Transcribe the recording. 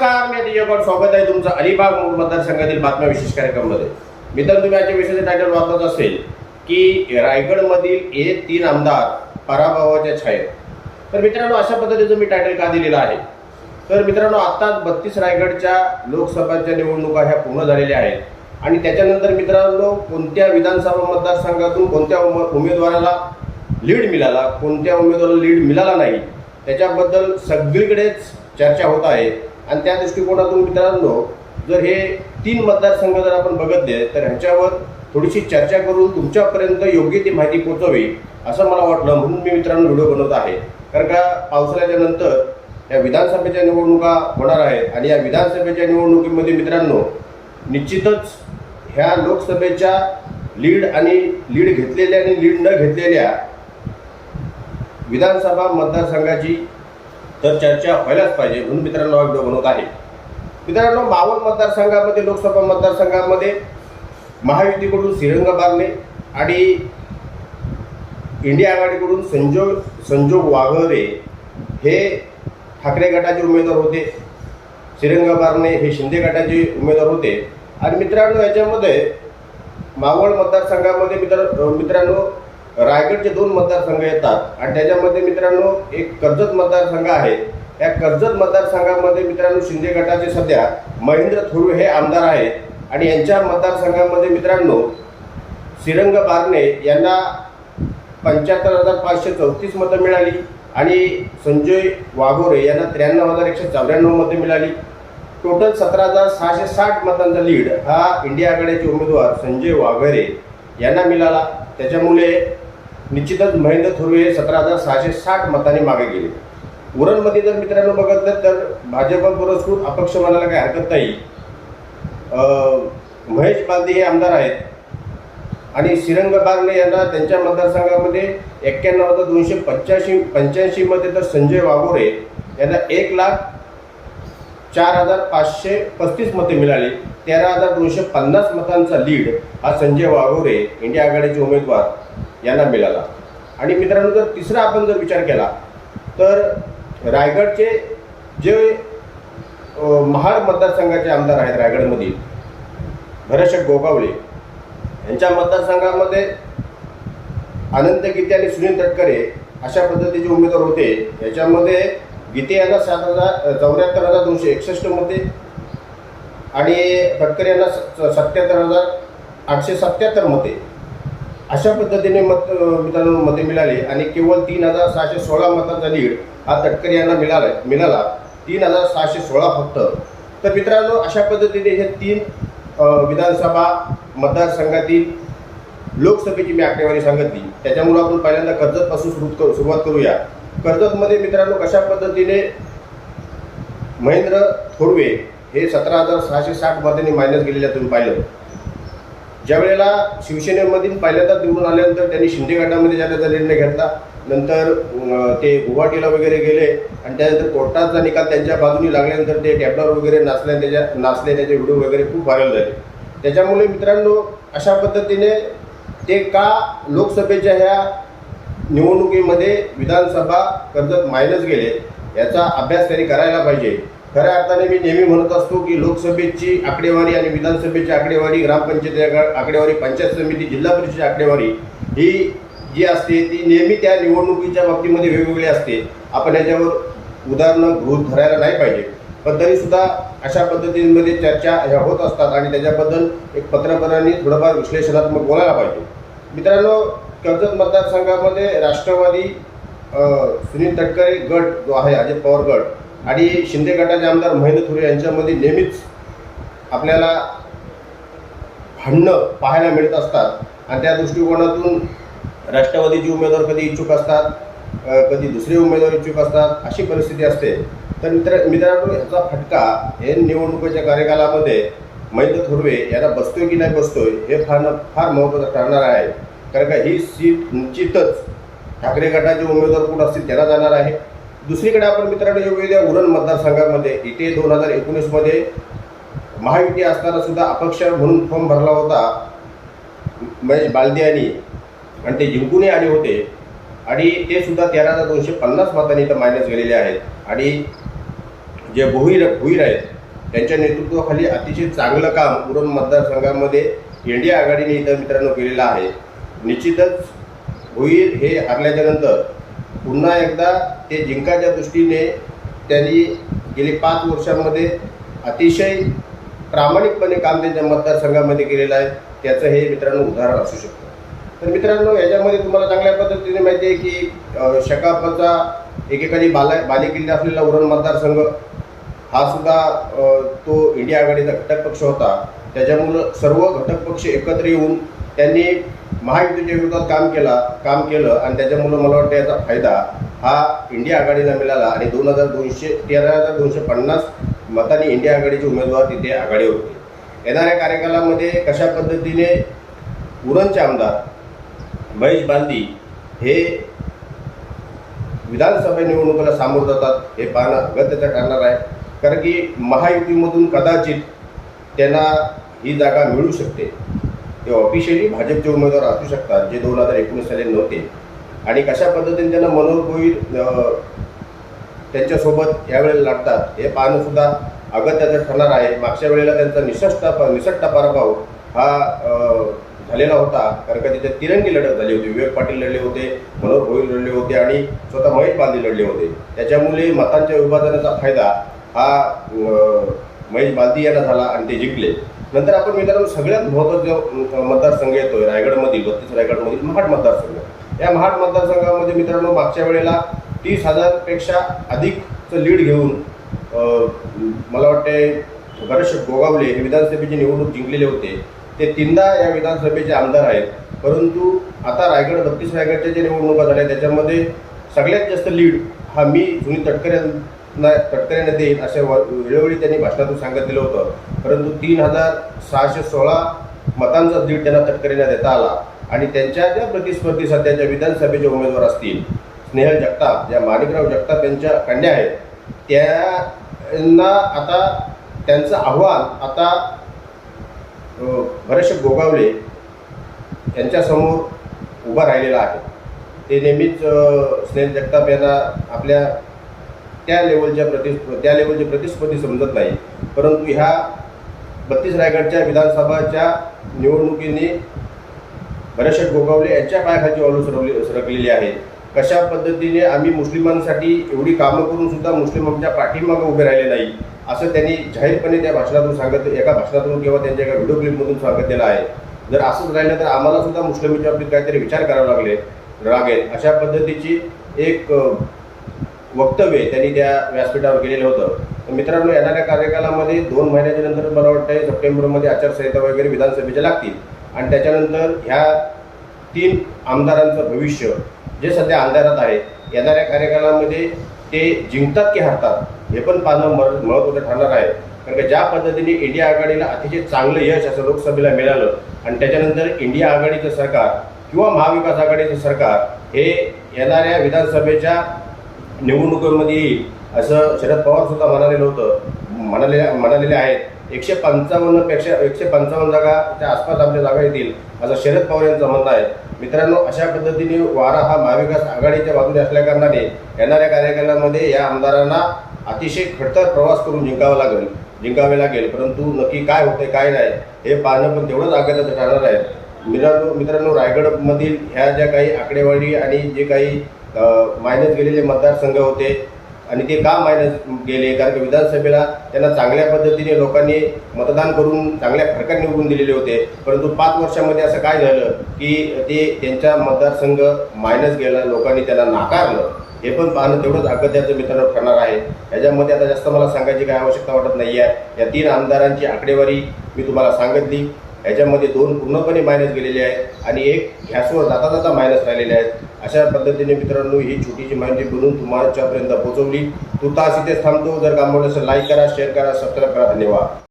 नमस्कार मी दियोगड स्वागत आहे तुमचं अलिबाग मतदारसंघातील बातम्या विशेष कार्यक्रमामध्ये. मित्र तुम्ही आजच्या विषयाचे टायटल वाचत असेल की रायगडमधील ए तीन आमदार पराभवाच्या छायेत. तर मित्रांनो अशा पद्धतीचं मी टायटल का दिलेलं आहे? तर मित्रांनो आत्ताच बत्तीस रायगडच्या लोकसभाच्या निवडणुका ह्या पूर्ण झालेल्या आहेत. आणि त्याच्यानंतर मित्रांनो कोणत्या विधानसभा मतदारसंघातून कोणत्या उम- उमेदवाराला लीड मिळाला कोणत्या उमेदवाराला लीड मिळाला नाही त्याच्याबद्दल सगळीकडेच चर्चा होत आहे. आणि त्या दृष्टिकोनातून मित्रांनो जर हे तीन मतदारसंघ जर आपण बघितले तर ह्याच्यावर थोडीशी चर्चा करून तुमच्यापर्यंत योग्य ती माहिती पोहोचवी असं मला वाटलं. म्हणून मी मित्रांनो व्हिडिओ बनवत आहे. कारण का पावसाळ्याच्या नंतर या विधानसभेच्या निवडणुका होणार आहेत. आणि या विधानसभेच्या निवडणुकीमध्ये मित्रांनो निश्चितच ह्या लोकसभेच्या लीड आणि लीड घेतलेल्या आणि लीड न घेतलेल्या विधानसभा मतदारसंघाची तर चर्चा व्हायलाच पाहिजे म्हणून मित्रांनो हा व्हिडिओ बनवत आहे. मित्रांनो मावळ मतदारसंघामध्ये लोकसभा मतदारसंघामध्ये महायुतीकडून श्रीरंग बारणे आणि इंडिया आघाडीकडून संजोग संजोग वाघरे हे ठाकरे गटाचे उमेदवार होते. श्रीरंग बारणे हे शिंदे गटाचे उमेदवार होते. आणि मित्रांनो याच्यामध्ये मावळ मतदारसंघामध्ये मित्र मित्रांनो रायगडचे दोन मतदारसंघ येतात. आणि त्याच्यामध्ये मित्रांनो एक कर्जत मतदारसंघ आहे. या कर्जत मतदारसंघामध्ये मित्रांनो शिंदे गटाचे सध्या महेंद्र थोरू हे आमदार आहेत. आणि यांच्या मतदारसंघामध्ये मित्रांनो श्रीरंग बारणे यांना पंच्याहत्तर हजार पाचशे चौतीस मतं मिळाली. आणि संजय वाघोरे यांना त्र्याण्णव हजार एकशे चौऱ्याण्णव मतं मिळाली. टोटल सतरा हजार सहाशे साठ मतांचा लीड हा इंडिया आघाडीचे उमेदवार संजय वाघोरे यांना मिळाला. त्याच्यामुळे निश्चितच महेंद्र थोरवे हे सतरा हजार सहाशे साठ मताने मागे गेले. उरणमध्ये जर मित्रांनो बघितलं तर भाजप पुरस्कृत अपक्ष म्हणायला काही हरकत नाही. महेश बांदे हे आमदार आहेत. आणि श्रीरंग बारणे यांना त्यांच्या मतदारसंघामध्ये एक्क्याण्णव हजार दोनशे पंच्याऐंशी पंच्याऐंशीमध्ये तर संजय वाघोरे यांना एक लाख चार हजार पाचशे पस्तीस मते मिळाली. तेरा हजार दोनशे पन्नास मतांचा लीड हा संजय वाघोरे इंडिया आघाडीचे उमेदवार. यांना मिळाला. आणि मित्रांनो जर तिसरा आपण जर विचार केला तर रायगडचे जे महाड मतदारसंघाचे आमदार आहेत रायगडमधील भरतशेठ गोगावले यांच्या मतदारसंघामध्ये आनंद गीते आणि सुनील तटकरे अशा पद्धतीचे उमेदवार होते याच्यामध्ये गीते यांना सात हजार चौऱ्याहत्तर हजार दोनशे एकसष्ट मते आणि तटकरे यांना स- सत्याहत्तर हजार आठशे सत्याहत्तर मते. अशा पद्धतीने मत मित्रांनो मते मिळाले आणि केवळ तीन हजार सहाशे सोळा मतांचा लीड हा तटकरे यांना मिळाला मिळाला. तीन हजार सहाशे सोळा फक्त. तर मित्रांनो अशा पद्धतीने हे तीन विधानसभा मतदारसंघातील लोकसभेची मी आकडेवारी सांगितली. त्याच्यामुळे आपण पहिल्यांदा कर्जतपासून सुरू करू सुरुवात करूया. कर्जतमध्ये मित्रांनो कशा पद्धतीने महेंद्र थोरवे हे सतरा हजार सहाशे साठ मतांनी मायनस गेलेल्या तुम्ही पाहिलं. ज्या वेळेला शिवसेनेमधील पहिल्यांदा निवडून आल्यानंतर त्यांनी शिंदे गटामध्ये जाण्याचा निर्णय घेतला नंतर ते गुवाहाटीला वगैरे गेले आणि त्यानंतर कोर्टाचा निकाल त्यांच्या बाजूनी लागल्यानंतर ते टॅबलर वगैरे नाचल्या त्याच्या नाचले त्याचे व्हिडिओ वगैरे खूप व्हायरल झाले. त्याच्यामुळे मित्रांनो अशा पद्धतीने ते का लोकसभेच्या ह्या निवडणुकीमध्ये विधानसभा कर्जत मायनस गेले याचा अभ्यास त्यांनी करायला पाहिजे. खऱ्या अर्थाने मी नेहमी म्हणत असतो की लोकसभेची आकडेवारी आणि विधानसभेची आकडेवारी ग्रामपंचायती आकडेवारी पंचायत समिती जिल्हा परिषदेची आकडेवारी ही जी असते ती नेहमी त्या निवडणुकीच्या बाबतीमध्ये वेगवेगळी असते. आपण याच्यावर उदाहरणं गृहीत धरायला नाही पाहिजे. पण तरीसुद्धा अशा पद्धतींमध्ये चर्चा ह्या होत असतात आणि त्याच्याबद्दल एक पत्रकारांनी थोडंफार विश्लेषणात्मक बोलायला पाहिजे. मित्रांनो कर्जत मतदारसंघामध्ये राष्ट्रवादी सुनील तटकरे गट जो आहे अजित पवार गट आणि शिंदे गटाचे आमदार महेंद्र थोरे यांच्यामध्ये नेहमीच आपल्याला भांडणं पाहायला मिळत असतात. आणि त्या दृष्टिकोनातून राष्ट्रवादीचे उमेदवार कधी इच्छुक असतात कधी दुसरे उमेदवार इच्छुक असतात अशी परिस्थिती असते. तर मित्र मित्रांनो ह्याचा फटका हे निवडणुकीच्या कार्यकालामध्ये महेंद्र थोरवे यांना बसतोय की नाही बसतोय हे फार फार महत्त्वाचं ठरणार आहे. कारण का ही सीट निश्चितच ठाकरे गटाचे उमेदवार कुठं असतील त्याला जाणार आहे. दुसरीकडे आपण मित्रांनो वेगवेगळ्या उरण मतदारसंघामध्ये. इथे दोन हजार एकोणीसमध्ये महायुती असताना सुद्धा अपक्ष म्हणून फॉर्म भरला होता. महेश बालदे यांनी आणि ते जिंकूनही आले होते. आणि ते सुद्धा तेरा हजार दोनशे पन्नास मतांनी इथं मायनस गेलेले आहेत. आणि जे भोईर भुईर आहेत त्यांच्या नेतृत्वाखाली अतिशय चांगलं काम उरण मतदारसंघामध्ये इंडिया आघाडीने इथं मित्रांनो केलेलं आहे. निश्चितच भुईर हे हरल्याच्यानंतर पुन्हा एकदा ते जिंकाच्या दृष्टीने त्यांनी गेली पाच वर्षांमध्ये अतिशय प्रामाणिकपणे काम त्यांच्या मतदारसंघामध्ये केलेलं आहे. त्याचं हे मित्रांनो उदाहरण असू शकतं. तर मित्रांनो याच्यामध्ये तुम्हाला चांगल्या पद्धतीने माहिती आहे की शकापचा एकेकाळी बाला बालेकिल्ला असलेला उरण मतदारसंघ हा सुद्धा तो इंडिया आघाडीचा घटक पक्ष होता. त्याच्यामुळं सर्व घटक पक्ष एकत्र येऊन त्यांनी महायुतीच्या विरोधात काम केला काम केलं आणि त्याच्यामुळं मला वाटतं याचा फायदा हा इंडिया आघाडीला मिळाला आणि दोन हजार दोनशे तेरा हजार दोनशे पन्नास मतांनी इंडिया आघाडीचे उमेदवार तिथे आघाडीवर होते. येणाऱ्या कार्यकालामध्ये कशा पद्धतीने उरणचे आमदार महेश बांदी हे विधानसभा निवडणुकीला सामोरं जातात हे पाहणं अगत्यचं ठरणार आहे. कारण की महायुतीमधून कदाचित त्यांना ही जागा मिळू शकते. ते ऑफिशियली भाजपचे उमेदवार असू शकतात जे दोन हजार एकोणीस साली नव्हते. आणि कशा पद्धतीने त्यांना मनोहर त्यांच्यासोबत यावेळेला लढतात हे पाहणं सुद्धा अगत्याचं ठरणार आहे. मागच्या वेळेला त्यांचा निसष्ट निसट्टा पराभव हा झालेला होता. कारण का तिथे तिरंगी लढत झाली होती. विवेक पाटील लढले होते मनोहर भोईर लढले होते आणि स्वतः महेश बांधी लढले होते. त्याच्यामुळे मतांच्या विभाजनाचा फायदा हा महेश बांधी यांना झाला आणि ते जिंकले. नंतर आपण मित्रांनो सगळ्यात महत्त्वाचा मतदारसंघ येतोय रायगडमधील बत्तीस रायगडमधील महाड मतदारसंघ. या महाड मतदारसंघामध्ये मित्रांनो मागच्या वेळेला तीस हजारपेक्षा अधिकचं लीड घेऊन मला वाटते बरेचसे गोगावले हे विधानसभेची निवडणूक जिंकलेले होते. ते तीनदा या विधानसभेचे आमदार आहेत. परंतु आता रायगड बत्तीस रायगडच्या ज्या निवडणुका झाल्या त्याच्यामध्ये सगळ्यात जास्त लीड हा मी जुनी ना तटकऱ्यांना देईल अशा व- वेळोवेळी त्यांनी भाषणातून सांगितलेलं होतं. परंतु तीन हजार सहाशे सोळा मतांचा दीड त्यांना तटकऱ्यांना देता आला. आणि त्यांच्या ज्या प्रतिस्पर्धी सध्याच्या विधानसभेचे उमेदवार असतील स्नेहल जगताप ज्या माणिकराव जगताप यांच्या कन्या आहेत त्यांना आता त्यांचं आव्हान आता अ, बरेचसे गोगावले यांच्यासमोर उभा राहिलेला आहे. ते नेहमीच स्नेहल जगताप यांना आपल्या त्या लेवलच्या प्रति त्या लेवलचे प्रतिस्पर्धी समजत नाही. परंतु ह्या बत्तीस रायगडच्या विधानसभाच्या निवडणुकीने बऱ्याचशा गोगावले यांच्या पायाखालची वाळू सरवली सरकलेली आहे. कशा पद्धतीने आम्ही मुस्लिमांसाठी एवढी कामं करून सुद्धा मुस्लिम आमच्या पाठीमागं उभे राहिले नाही असं त्यांनी जाहीरपणे त्या भाषणातून सांगत एका भाषणातून किंवा त्यांच्या एका व्हिडिओ क्लिपमधून सांगितलेलं आहे. जर असंच राहिलं तर आम्हाला सुद्धा मुस्लिमीच्या बाबतीत काहीतरी विचार करावे लागले. लागेल अशा पद्धतीची एक वक्तव्य त्यांनी त्या व्यासपीठावर केलेलं होतं. तर मित्रांनो येणाऱ्या कार्यकालामध्ये दोन महिन्याच्या नंतर मला वाटतं सप्टेंबरमध्ये आचारसंहिता वगैरे विधानसभेच्या लागतील. आणि त्याच्यानंतर ह्या तीन आमदारांचं भविष्य जे सध्या अंधारात आहे येणाऱ्या कार्यकालामध्ये ते जिंकतात की हारतात हे पण पाहणं मह- महत्त्वाचं ठरणार आहे. कारण का ज्या पद्धतीने इंडिया आघाडीला अतिशय चांगलं यश असं लोकसभेला मिळालं आणि त्याच्यानंतर इंडिया आघाडीचं सरकार किंवा महाविकास आघाडीचं सरकार हे येणाऱ्या विधानसभेच्या निवडणुकीमध्ये येईल असं शरद पवार सुद्धा म्हणालेलं होतं म्हणाले म्हणालेले आहेत. एकशे पंचावन्नपेक्षा एकशे पंचावन्न जागाच्या आसपास आमच्या जागा येतील असं शरद पवार यांचं म्हणणं आहे. मित्रांनो अशा पद्धतीने वारा हा महाविकास आघाडीच्या बाजूने असल्याकारणाने येणाऱ्या कार्यकालामध्ये या आमदारांना अतिशय खडतर प्रवास करून जिंकावा लागेल जिंकावे लागेल. परंतु नक्की काय होते काय नाही हे पाहणं पण तेवढंच आघाताचं ठरणार आहे. मित्रांनो मित्रांनो रायगडमधील ह्या ज्या काही आकडेवारी आणि जे काही मायनस गेलेले मतदारसंघ होते. आणि ते का मायनस गेले? कारण की विधानसभेला त्यांना चांगल्या पद्धतीने लोकांनी मतदान करून चांगल्या फरकात निवडून दिलेले होते. परंतु पाच वर्षामध्ये असं काय झालं की ते त्यांचा मतदारसंघ मायनस गेला लोकांनी त्यांना नाकारलं. हे पण पाहणं तेवढंच अगत्याचं मित्रांनो ठरणार आहे. याच्यामध्ये आता जास्त मला सांगायची काय आवश्यकता वाटत नाही आहे या तीन आमदारांची आकडेवारी मी तुम्हाला सांगितली. याच्यामध्ये दोन पूर्णपणे मायनस गेलेले आहेत आणि एक गॅसवर जाता जाता मायनस राहिलेले आहेत. अशा पद्धतीने मित्रांनो ही छोटीशी माहिती बनवून तुमच्यापर्यंत पोहोचवली. तू तास इथेच थांबतो. जर काम आवडलं असेल लाईक करा शेअर करा सबस्क्राईब करा. धन्यवाद.